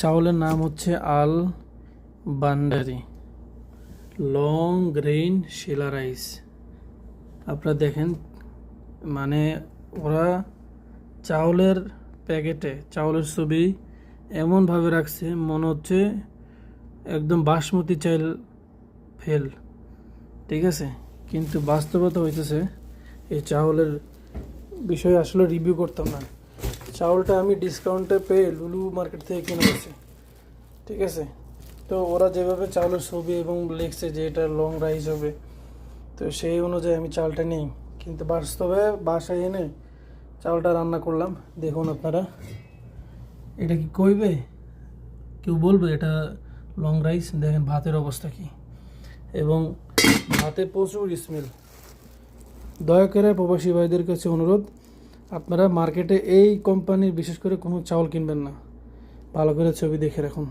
চাউলের নাম হচ্ছে আল বান্ডারি লং গ্রেইন শিলা রাইস। আপনারা দেখেন মানে ওরা চাউলের প্যাকেটে, চাউলের ছবি এমনভাবে রাখছে, মনে হচ্ছে একদম বাসমতি চাল ফেল। ঠিক আছে? কিন্তু বাস্তবতা হইতেছে, এই চাউলের বিষয়ে আসলে রিভিউ করতাম না। চাউলটা আমি ডিসকাউন্টে পেয়ে লুলু মার্কেট থেকে কিনে গেছি ঠিক আছে? তো ওরা যেভাবে চাউলের ছবি এবং লিখছে যে এটা লং রাইস হবে, তো সেই অনুযায়ী আমি চালটা নিই। কিন্তু বাস্তবে বাসায় এনে চালটা রান্না করলাম। দেখুন আপনারা, এটা কি কইবে? কেউ বলবে এটা লং রাইস দেখেন ভাতের অবস্থা কি। এবং ভাতে প্রচুর স্মেল দয়া করে প্রবাসী ভাইদের কাছে অনুরোধ আপনারা মার্কেটে এই কোম্পানির বিশেষ করে কোনো চাউল কিনবেন না। ভালো করে ছবি দেখে রাখুন।